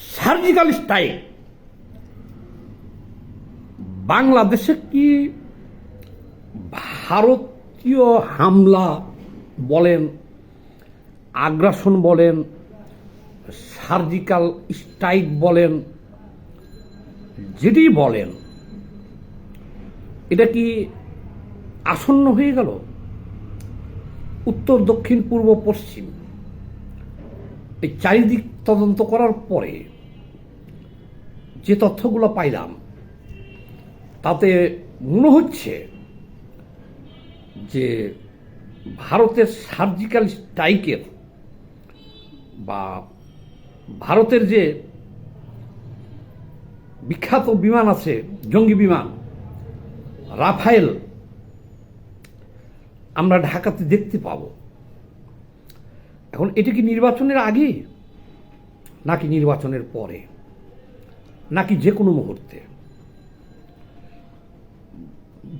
Surgical strike বাংলাদেশে কি ভারতীয় হামলা বলেন, আগ্রাসন বলেন, সার্জিক্যাল স্ট্রাইক বলেন, যেটি বলেন, এটা কি আসন্ন হয়ে গেল? উত্তর, দক্ষিণ, পূর্ব, পশ্চিম। এই চারিদিক তদন্ত করার পরে যে তথ্যগুলো পাইলাম, তাতে মনে হচ্ছে যে ভারতের সার্জিক্যাল স্ট্রাইকের বা ভারতের যে বিখ্যাত বিমান আছে, জঙ্গি বিমান, রাফায়েল, আমরা ঢাকাতে দেখতে পাব। এখন এটা কি নির্বাচনের আগে নাকি নির্বাচনের পরে? নাকি যে কোনো মুহূর্তে?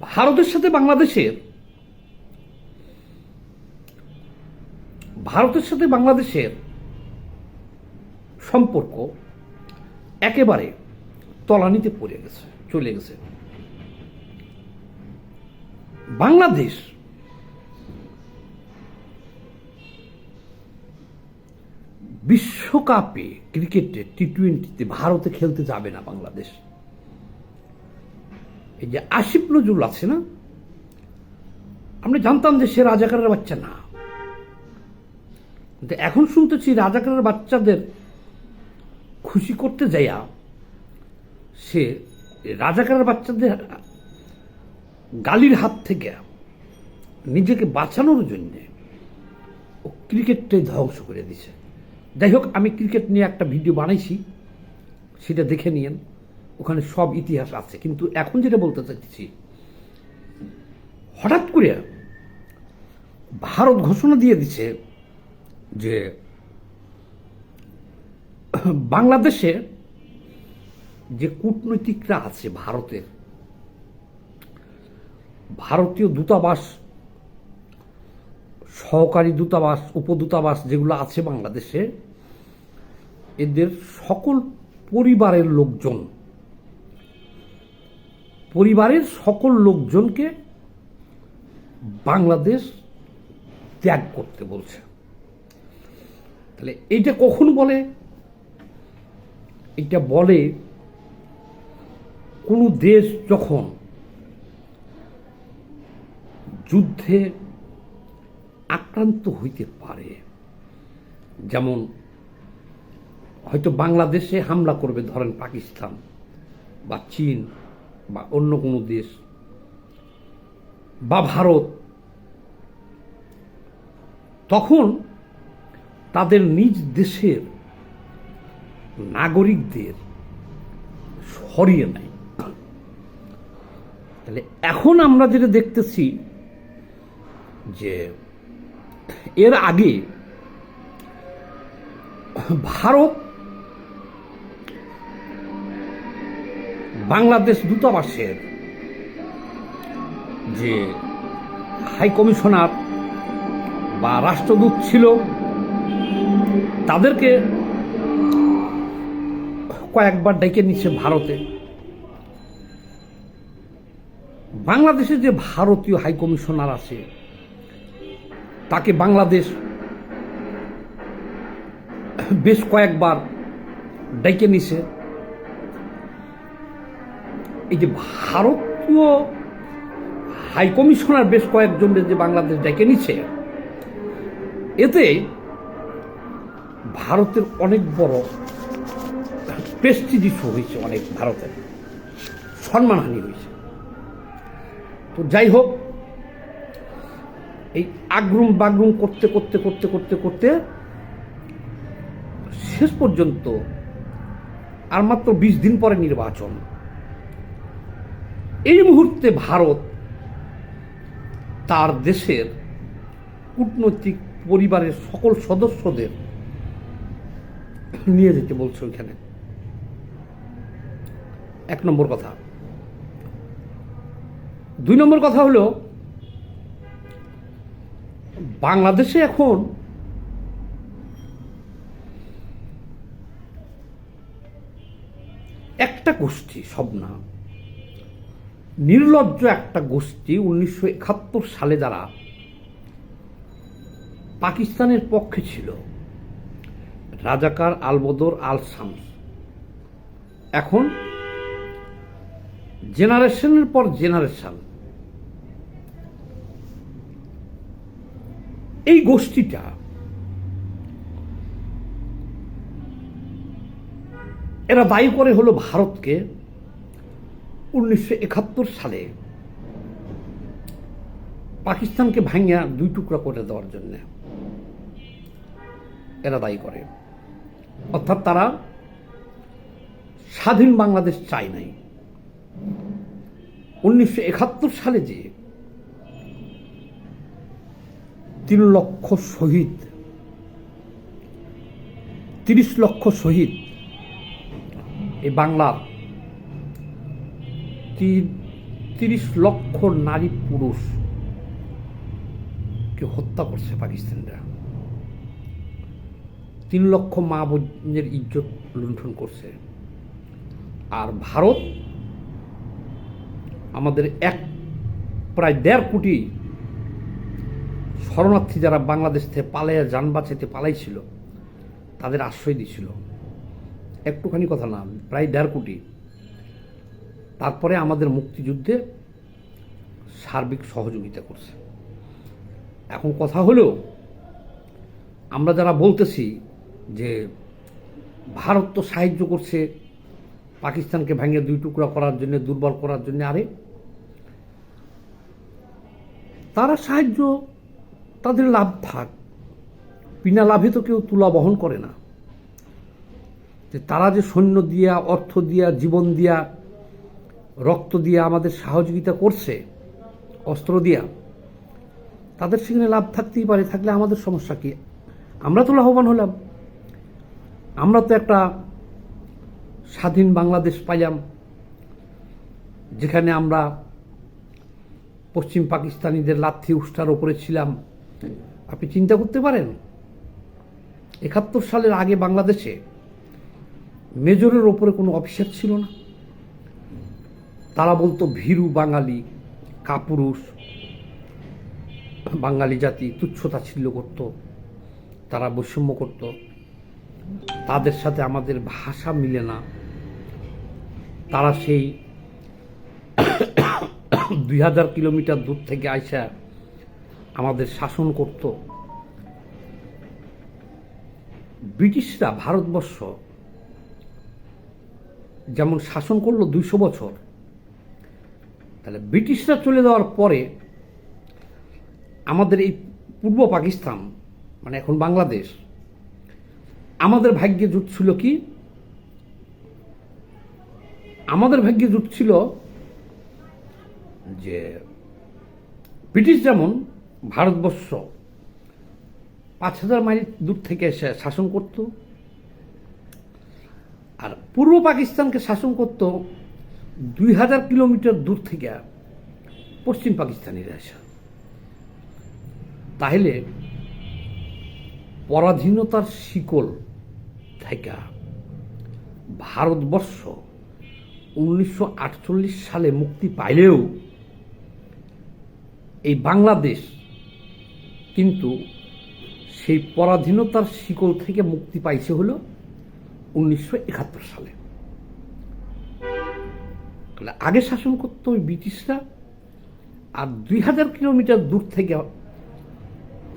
ভারতের সাথে বাংলাদেশের ভারতের সাথে বাংলাদেশের সম্পর্ক একেবারে তলানিতে পড়ে গেছে, চলে গেছে। বাংলাদেশ বিশ্বকাপে ক্রিকেটে টি টোয়েন্টিতে ভারতে খেলতে যাবে না বাংলাদেশ। এই যে আসিফ নজরুল আছে না? আমরা জানতাম যে সে রাজাকারের বাচ্চা না। কিন্তু এখন শুনতেছি রাজাকারের বাচ্চাদের খুশি করতে যাইয়া সে রাজাকারের বাচ্চাদের গালির হাত থেকে নিজেকে বাঁচানোর জন্যে ও ক্রিকেটটাই ধ্বংস করে দিছে। যাই হোক, আমি ক্রিকেট নিয়ে একটা ভিডিও বানাইছি, সেটা দেখে নিয়েন। ওখানে সব ইতিহাস আছে। কিন্তু এখন যেটা বলতে চাইছি হঠাৎ করে ভারত ঘোষণা দিয়ে দিছে যে বাংলাদেশে যে কূটনৈতিকরা আছে ভারতের, ভারতীয় দূতাবাস, সহকারী দূতাবাস, উপদূতাবাস যেগুলো আছে বাংলাদেশে এদের সকল পরিবারের লোকজন, পরিবারের সকল লোকজনকে বাংলাদেশ ত্যাগ করতে বলছে। তাহলে এইটা কখন বলে? এটা বলে কোনো দেশ যখন যুদ্ধে আক্রান্ত হইতে পারে, যেমন হয়তো বাংলাদেশে হামলা করবে, ধরেন পাকিস্তান বা চীন বা অন্য কোনো দেশ বা ভারত, তখন তাদের নিজ দেশের নাগরিকদের সরিয়ে নেয়। তাহলে এখন আমরা যেটা দেখতেছি যে এর আগে ভারত বাংলাদেশ দূতাবাসের যে হাই কমিশনার বা রাষ্ট্রদূত ছিল, তাদেরকে কয়েকবার ডেকে নিচ্ছে ভারতে। বাংলাদেশে যে ভারতীয় হাই কমিশনার আছে, তাকে বাংলাদেশ বেশ কয়েকবার ডেকে নিছে। এই যে ভারতীয় হাই কমিশনার বেশ কয়েকজনের যে বাংলাদেশ ডেকে নিছে এতে ভারতের অনেক বড় প্রেস্টিজ হয়েছে অনেক ভারতের, সম্মানহানি হয়েছে। তো যাই হোক, এই আগ্রুম বাগরুম করতে করতে করতে করতে করতে শেষ পর্যন্ত আর মাত্র বিশ দিন পরে নির্বাচন। এই মুহূর্তে ভারত তার দেশের কূটনৈতিক পরিবারের সকল সদস্যদের নিয়ে যেতে বলছে ওইখানে। এক নম্বর কথা। দুই নম্বর কথা হলো, বাংলাদেশে এখন একটা গোষ্ঠী সব না নির্লজ্জ একটা গোষ্ঠী উনিশশো একাত্তর সালে যারা পাকিস্তানের পক্ষে ছিল, রাজাকার আলবদর আল শামস এখন জেনারেশনের পর জেনারেশন। এই গোষ্ঠীটা এরা দায়ী করে হলো ভারতকে উনিশশো একাত্তর সালে পাকিস্তানকে ভাঙিয়া দুই টুকরা করে দেওয়ার জন্য এরা দায়ী করে। অর্থাৎ তারা স্বাধীন বাংলাদেশ চায় নাই। উনিশশো একাত্তর সালে যে তিন লক্ষ শহীদ, তিরিশ লক্ষ শহীদ এই বাংলার তিরিশ লক্ষ নারী পুরুষ কে হত্যা করছে পাকিস্তানরা। তিন লক্ষ মা বোনের ইজ্জত লুণ্ঠন করছে। আর ভারত আমাদের এক, প্রায় দেড় কোটি শরণার্থী যারা বাংলাদেশ থেকে পালাইয়া যান বাঁচাইতে পালাইছিল, তাদের আশ্রয় দিছিল। একটুখানি কথা না, প্রায় দেড় কোটি। তারপরে আমাদের মুক্তিযুদ্ধে সার্বিক সহযোগিতা করছে। এখন কথা হলো, আমরা যারা বলতেছি যে ভারত তো সাহায্য করছে পাকিস্তানকে ভেঙে দুই টুকরা করার জন্য, দুর্বল করার জন্য, আরে তারা সাহায্য, তাদের লাভ থাক। বিনা লাভে তো কেউ তুলা বহন করে না। যে তারা যে সৈন্য দিয়া, অর্থ দিয়া, জীবন দিয়া রক্ত দিয়ে আমাদের সহযোগিতা করছে, অস্ত্র দিয়া, তাদের সেখানে লাভ থাকতেই পারে, থাকলে আমাদের সমস্যা কি? আমরা তো লাভবান হলাম। আমরা তো একটা স্বাধীন বাংলাদেশ পাইলাম, যেখানে আমরা পশ্চিম পাকিস্তানিদের লাথি উষ্ঠার ওপরে ছিলাম। আপনি চিন্তা করতে পারেন, একাত্তর সালের আগে বাংলাদেশে মেজরের ওপরে কোনো অফিসার ছিল না? তারা বলতো ভীরু বাঙালি, কাপুরুষ, বাঙালি জাতি তুচ্ছতাচ্ছিল্য করত, তারা বৈষম্য করত। তাদের সাথে আমাদের ভাষা মিলে না। তারা সেই দুই হাজার কিলোমিটার দূর থেকে আইসা আমাদের শাসন করত। ব্রিটিশরা ভারতবর্ষ যেমন শাসন করল দুইশো বছর তাহলে ব্রিটিশরা চলে যাওয়ার পরে আমাদের এই পূর্ব পাকিস্তান মানে এখন বাংলাদেশ, আমাদের ভাগ্যে জুট ছিল কি? আমাদের ভাগ্যে জুটছিল যে ব্রিটিশ যেমন ভারতবর্ষ পাঁচ হাজার মাইল দূর থেকে এসে শাসন করত, আর পূর্ব পাকিস্তানকে শাসন করত দুই হাজার কিলোমিটার দূর থেকে পশ্চিম পাকিস্তানিরা এসে তাহলে পরাধীনতার শিকল থেকে ভারতবর্ষ উনিশশো আটচল্লিশ সালে মুক্তি পাইলেও এই বাংলাদেশ কিন্তু সেই পরাধীনতার শিকল থেকে মুক্তি পাইছে হলো উনিশশো একাত্তর সালে। তাহলে আগে শাসন করতো ওই ব্রিটিশরা, আর দুই হাজার কিলোমিটার দূর থেকে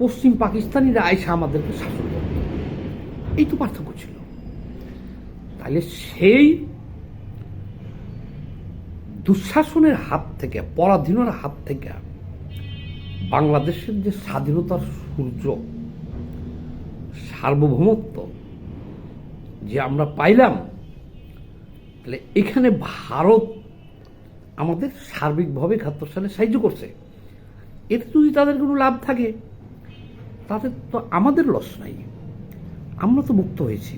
পশ্চিম পাকিস্তানিরা আইসা আমাদেরকে শাসন করত। এই তো পার্থক্য ছিল। তাহলে সেই দুঃশাসনের হাত থেকে পরাধীনের হাত থেকে বাংলাদেশের যে স্বাধীনতার সূর্য, সার্বভৌমত্ব যে আমরা পাইলাম, তাহলে এখানে ভারত আমাদের সার্বিকভাবে সালে সাহায্য করছে। এতে যদি তাদের কোনো লাভ থাকে, তাদের তো আমাদের লস নাই। আমরা তো মুক্ত হয়েছি।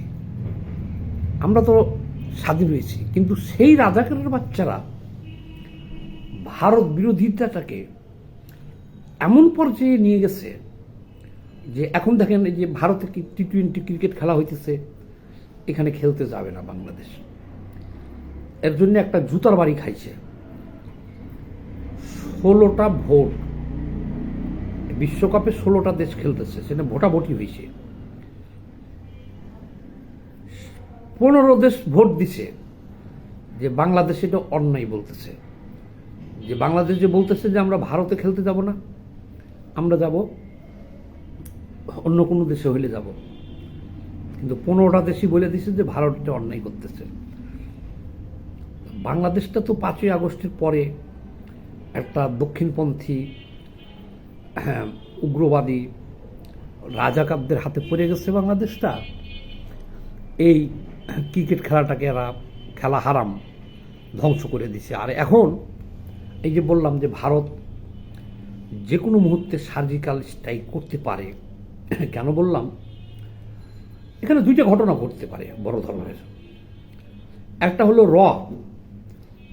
আমরা তো স্বাধীন হয়েছি। কিন্তু সেই রাজাকারের বাচ্চারা ভারত বিরোধিতাটাকে এমন পর্যায়ে নিয়ে গেছে যে এখন দেখেন যে ভারতে টি টোয়েন্টি ক্রিকেট খেলা হইতেছে, এখানে খেলতে যাবে না বাংলাদেশ। এর জন্য একটা জুতার বাড়ি খাইছে। ষোলোটা ভোট। বিশ্বকাপে ষোলোটা দেশ খেলতেছে, সেটা ভোটাভুটি হয়েছে। পনেরো দেশ ভোট দিছে, যে বাংলাদেশ এটা অন্যায় বলতেছে। যে বাংলাদেশ যে বলতেছে যে আমরা ভারতে খেলতে যাব না, আমরা যাব অন্য কোনো দেশে হইলে যাব। কিন্তু পনেরোটা দেশই বলে দিছে যে ভারতটা অন্যায় করতেছে। বাংলাদেশটা তো পাঁচই আগস্টের পরে একটা দক্ষিণপন্থী হ্যাঁ, উগ্রবাদী রাজাকারদের হাতে পড়ে গেছে বাংলাদেশটা। এই ক্রিকেট খেলাটাকে এরা খেলা হারাম ধ্বংস করে দিছে। আর এখন এই যে বললাম যে ভারত যে কোনো মুহূর্তে সার্জিক্যাল স্ট্রাইক করতে পারে কেন বললাম? এখানে দুইটা ঘটনা ঘটতে পারে বড় ধরনের। একটা হলো র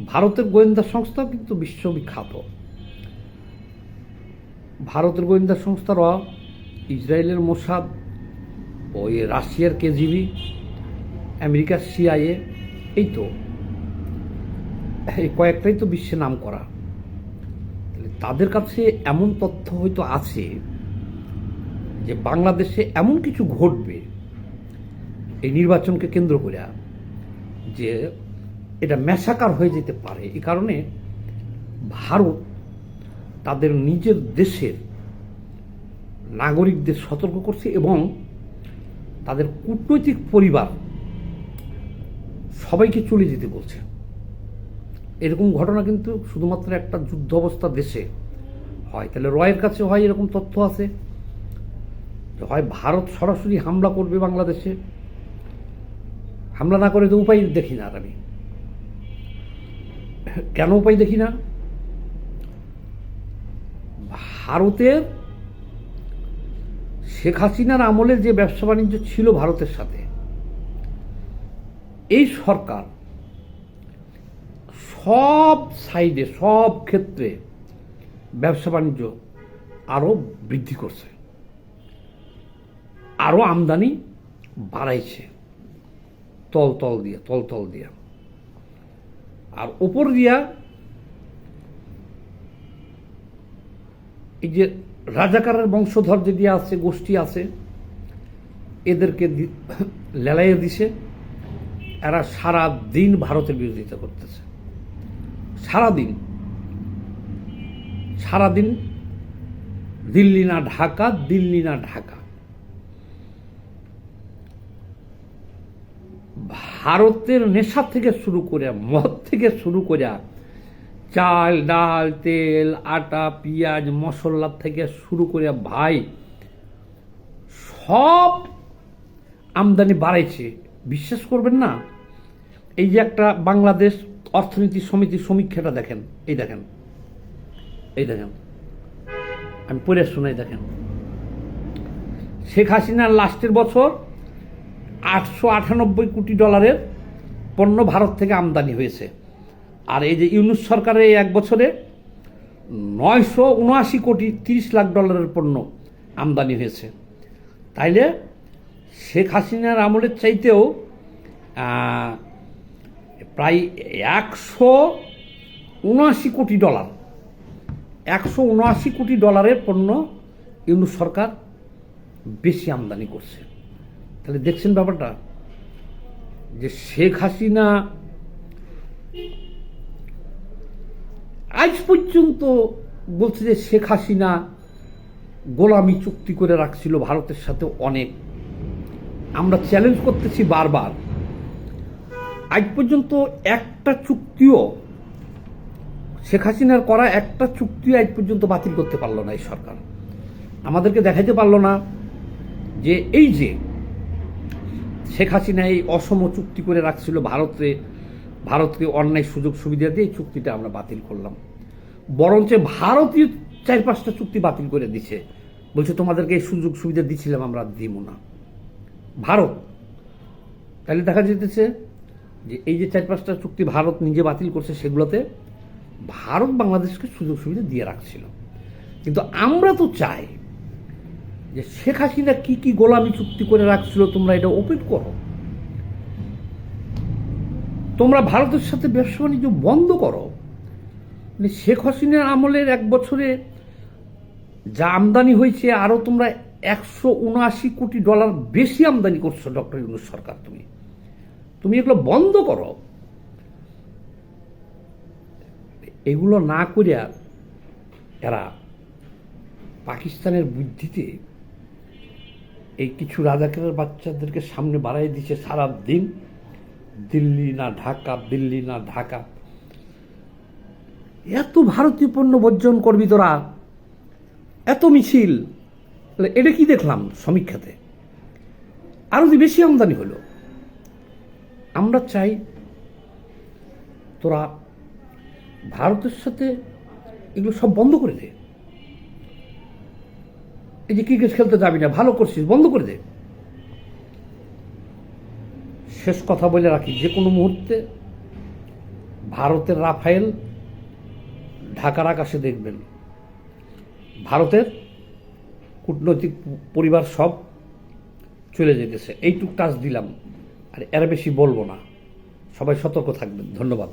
ভারতের গোয়েন্দা সংস্থা কিন্তু বিশ্ববিখ্যাত। ভারতের গোয়েন্দা সংস্থা র ইসরায়েলের মোসাদ ওই রাশিয়ার কেজিবি, আমেরিকার সিআইএ, এই তো। এই কয়েকটাই তো বিশ্বে নাম করা তাদের কাছে এমন তথ্য হয়তো আছে যে বাংলাদেশে এমন কিছু ঘটবে এই নির্বাচনকে কেন্দ্র করে যে এটা ম্যাসাকার হয়ে যেতে পারে। এই কারণে ভারত তাদের নিজের দেশের নাগরিকদের সতর্ক করছে এবং তাদের কূটনৈতিক পরিবার সবাইকে চলে যেতে বলছে। এরকম ঘটনা কিন্তু শুধুমাত্র একটা যুদ্ধ অবস্থা দেশে হয়। তাহলে রয়ের কাছে হয় এরকম তথ্য আছে? হয় ভারত সরাসরি হামলা করবে বাংলাদেশে। হামলা না করে তো উপায় দেখি না আর আমি। কেন উপায় দেখি না? ভারতের শেখ হাসিনার আমলে যে ব্যবসা বাণিজ্য ছিল ভারতের সাথে, এই সরকার সব সাইডে, সব ক্ষেত্রে ব্যবসা বাণিজ্য আরও বৃদ্ধি করছে আরও আমদানি বাড়াইছে। তল তল দিয়ে, তল তল দিয়া। আর ওপর দিয়া এই যে রাজাকারের বংশধর যদি আছে, গোষ্ঠী আছে, এদেরকে লেলাইয়ে দিছে। এরা সারা দিন ভারতের বিরোধিতা করতেছে। সারাদিন সারাদিন দিল্লি না ঢাকা, দিল্লি না ঢাকা। ভারতের নেশা থেকে শুরু করে, মদ থেকে শুরু করে, চাল, ডাল, তেল, আটা, পেঁয়াজ, মশলা থেকে শুরু করে ভাই, সব আমদানি বাড়াইছে। বিশ্বাস করবেন না, এই যে একটা বাংলাদেশ অর্থনীতি সমিতির সমীক্ষাটা দেখেন, এই দেখেন এই দেখেন, আমি পড়ে শোনাই দেখেন। শেখ হাসিনার লাস্টের বছর আটশো আটানব্বই কোটি ডলারের পণ্য ভারত থেকে আমদানি হয়েছে। আর এই যে ইউনুস সরকারের এই এক বছরে নয়শো উনআশি কোটি তিরিশ লাখ ডলারের পণ্য আমদানি হয়েছে। তাইলে শেখ হাসিনার আমলের চাইতেও প্রায় একশো উনআশি কোটি ডলার, একশো উনআশি কোটি ডলারের পণ্য ইউনুস সরকার বেশি আমদানি করছে। তাহলে দেখছেন ব্যাপারটা? যে শেখ হাসিনা আজ পর্যন্ত বলছে যে শেখ হাসিনা গোলামি চুক্তি করে রাখছিল ভারতের সাথে অনেক। আমরা চ্যালেঞ্জ করতেছি বারবার। আজ পর্যন্ত একটা চুক্তিও শেখ হাসিনার করা একটা চুক্তিও আজ পর্যন্ত বাতিল করতে পারল না এই সরকার। আমাদেরকে দেখাইতে পারল না যে এই যে শেখ হাসিনা এই অসম চুক্তি করে রাখছিল ভারতে, ভারতকে অন্যায় সুযোগ সুবিধা দিয়ে এই চুক্তিটা আমরা বাতিল করলাম। বরঞ্চ ভারতীয় চার পাঁচটা চুক্তি বাতিল করে দিছে। বলছে, তোমাদেরকে এই সুযোগ সুবিধা দিছিলাম, আমরা দিব না। ভারত, তাহলে দেখা যেতেছে যে এই যে চার পাঁচটা চুক্তি ভারত নিজে বাতিল করছে সেগুলোতে, ভারত বাংলাদেশকে সুযোগ সুবিধা দিয়ে রাখছিল। কিন্তু আমরা তো চাই যে শেখ হাসিনা কি কি গোলামি চুক্তি করে রাখছিল তোমরা এটা ওপেন করো। তোমরা ভারতের সাথে ব্যবসা বাণিজ্য বন্ধ করো। মানে শেখ হাসিনার আমলের এক বছরে যা আমদানি হয়েছে আরও তোমরা একশো উনআশি কোটি ডলার বেশি আমদানি করছ ডক্টর ইউনুস সরকার তুমি। তুমি এগুলো বন্ধ করো। এগুলো না করিয়া এরা পাকিস্তানের বুদ্ধিতে এই কিছু রাজাকারের বাচ্চাদেরকে সামনে বাড়াই দিচ্ছে সারা দিন দিল্লি না ঢাকা, দিল্লি না ঢাকা। এত ভারতীয় পণ্য বর্জন করবি তোরা? এত মিছিল? এটা কি দেখলাম সমীক্ষাতে? আরও বেশি আমদানি হলো? আমরা চাই তোরা ভারতের সাথে এগুলো সব বন্ধ করে দে। এই যে ক্রিকেট খেলতে যাবি না, ভালো করছিস, বন্ধ করে দে। শেষ কথা বলে রাখি, যে কোনো মুহূর্তে ভারতের রাফায়েল ঢাকার আকাশে দেখবেন। ভারতের কূটনৈতিক পরিবার সব চলে যেতেছে। এইটুক টাচ দিলাম, আর এর বেশি বলব না। সবাই সতর্ক থাকবেন। ধন্যবাদ।